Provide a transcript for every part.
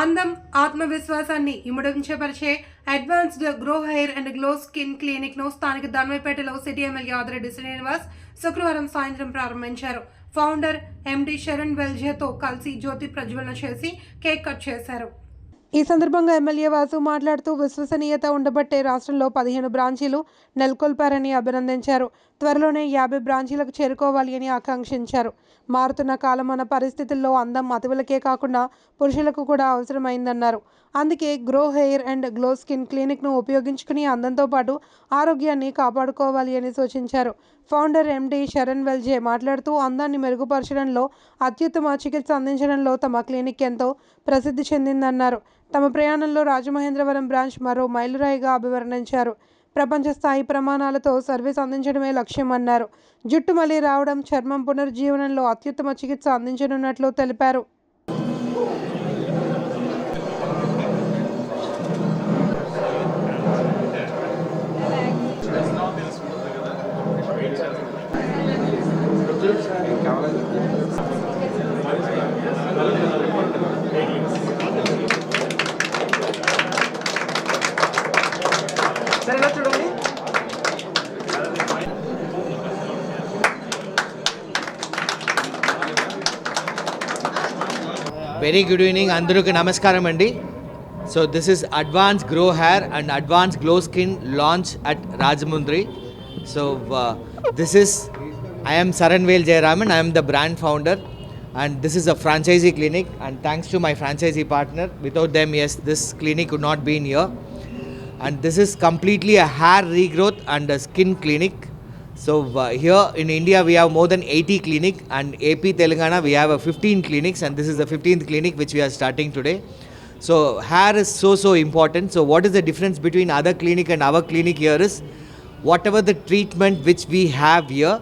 అందం ఆత్మవిశ్వాసాన్ని ఇముడించపరిచే advanced grow hair and glow skin క్లినిక్ను స్థానిక ధన్వైపేటలో సిటీ ఎమ్మెల్యే ఆదిరెడ్డి శ్రీనివాస్ శుక్రవారం సాయంత్రం ప్రారంభించారు. ఫౌండర్ ఎండి శరణ్ వెల్జేతో కలిసి జ్యోతి ప్రజ్వలన చేసి కేక్ కట్ చేశారు. ఈ సందర్భంగా ఎమ్మెల్యే వాసు మాట్లాడుతూ విశ్వసనీయత ఉండబట్టే రాష్ట్రంలో పదిహేను బ్రాంచీలు నెలకొల్పారని అభినందించారు. త్వరలోనే యాభై బ్రాంచీలకు చేరుకోవాలి అని ఆకాంక్షించారు. మారుతున్న కాలమాన పరిస్థితుల్లో అందం అతివులకే కాకుండా పురుషులకు కూడా అవసరమైందన్నారు. అందుకే grow hair and glow skin క్లినిక్ను ఉపయోగించుకుని అందంతో పాటు ఆరోగ్యాన్ని కాపాడుకోవాలి అని సూచించారు. ఫౌండర్ ఎండి శరణ్ వెల్జే మాట్లాడుతూ అందాన్ని మెరుగుపరచడంలో అత్యుత్తమ చికిత్స అందించడంలో తమ క్లినిక్ ఎంతో ప్రసిద్ధి చెందిందన్నారు. తమ ప్రయాణంలో రాజమహేంద్రవరం బ్రాంచ్ మరో మైలురాయిగా అభివర్ణించారు. ప్రపంచ స్థాయి ప్రమాణాలతో సర్వీస్ అందించడమే లక్ష్యమన్నారు జుట్టు మళ్ళీ రావడం చర్మం పునర్జీవనంలో అత్యుత్తమ చికిత్స అందించనున్నట్లు తెలిపారు. సరే ఇలా చూడండి వెరీ గుడ్ ఈవినింగ్ అందరికి నమస్కారం అండి so this is advance grow hair and advance glow skin launch at Rajahmundry so this is I'm Saran Vel Jayaraman I'm the brand founder and this is a franchise clinic and thanks to my franchise partner without them yes this clinic would not been here and this is completely a hair regrowth and a skin clinic. So uh, here in india we have more than 80 clinic and ap telangana we have a 15 clinics and this is the 15th clinic which we are starting today. So hair is so so important. So what is the difference between other clinic and our clinic here is whatever the treatment which we have here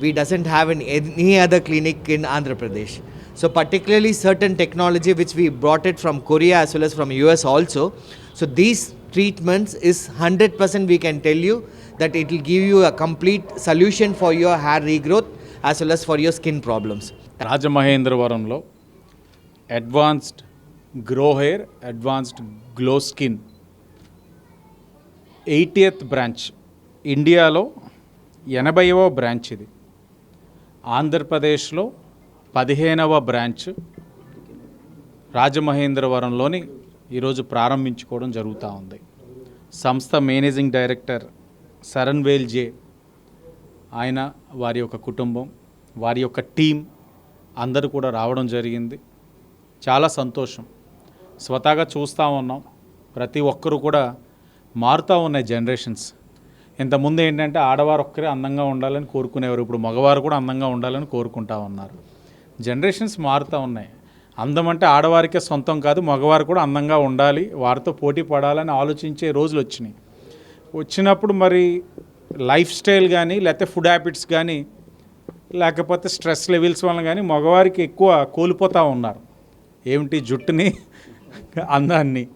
we doesn't have in any other clinic in andhra pradesh. So particularly certain technology which we brought it from korea as well as from us also. So these treatments is 100% we can tell you that it will give you a complete solution for your hair regrowth as well as for your skin problems రాజమహేంద్రవరంలో advanced grow hair advanced glow skin eightieth branch ఇండియాలో ఎనభైవ branch ఇది ఆంధ్రప్రదేశ్లో పదిహేనవ branch రాజమహేంద్రవరంలోని ఈరోజు ప్రారంభించుకోవడం జరుగుతూ ఉంది. సంస్థ managing director Saran Vel J ఆయన వారి యొక్క కుటుంబం వారి యొక్క టీం అందరూ కూడా రావడం జరిగింది. చాలా సంతోషం. స్వతహాగా చూస్తూ ఉన్నాం. ప్రతి ఒక్కరూ కూడా మారుతూ ఉన్నాయి జనరేషన్స్. ఇంతకుముందు ఏంటంటే ఆడవారు ఒక్కరే అందంగా ఉండాలని కోరుకునేవారు. ఇప్పుడు మగవారు కూడా అందంగా ఉండాలని కోరుకుంటా ఉన్నారు. జనరేషన్స్ మారుతూ ఉన్నాయి. అందం అంటే ఆడవారికే సొంతం కాదు మగవారు కూడా అందంగా ఉండాలి వారితో పోటీ పడాలని ఆలోచించే రోజులు వచ్చినాయి. వచ్చినప్పుడు మరి లైఫ్ స్టైల్ కానీ లేకపోతే ఫుడ్ హ్యాబిట్స్ కానీ లేకపోతే స్ట్రెస్ లెవెల్స్ వల్ల కానీ మగవారికి ఎక్కువ కోల్పోతూ ఉన్నారు. ఏమిటి జుట్టుని? అందాన్ని.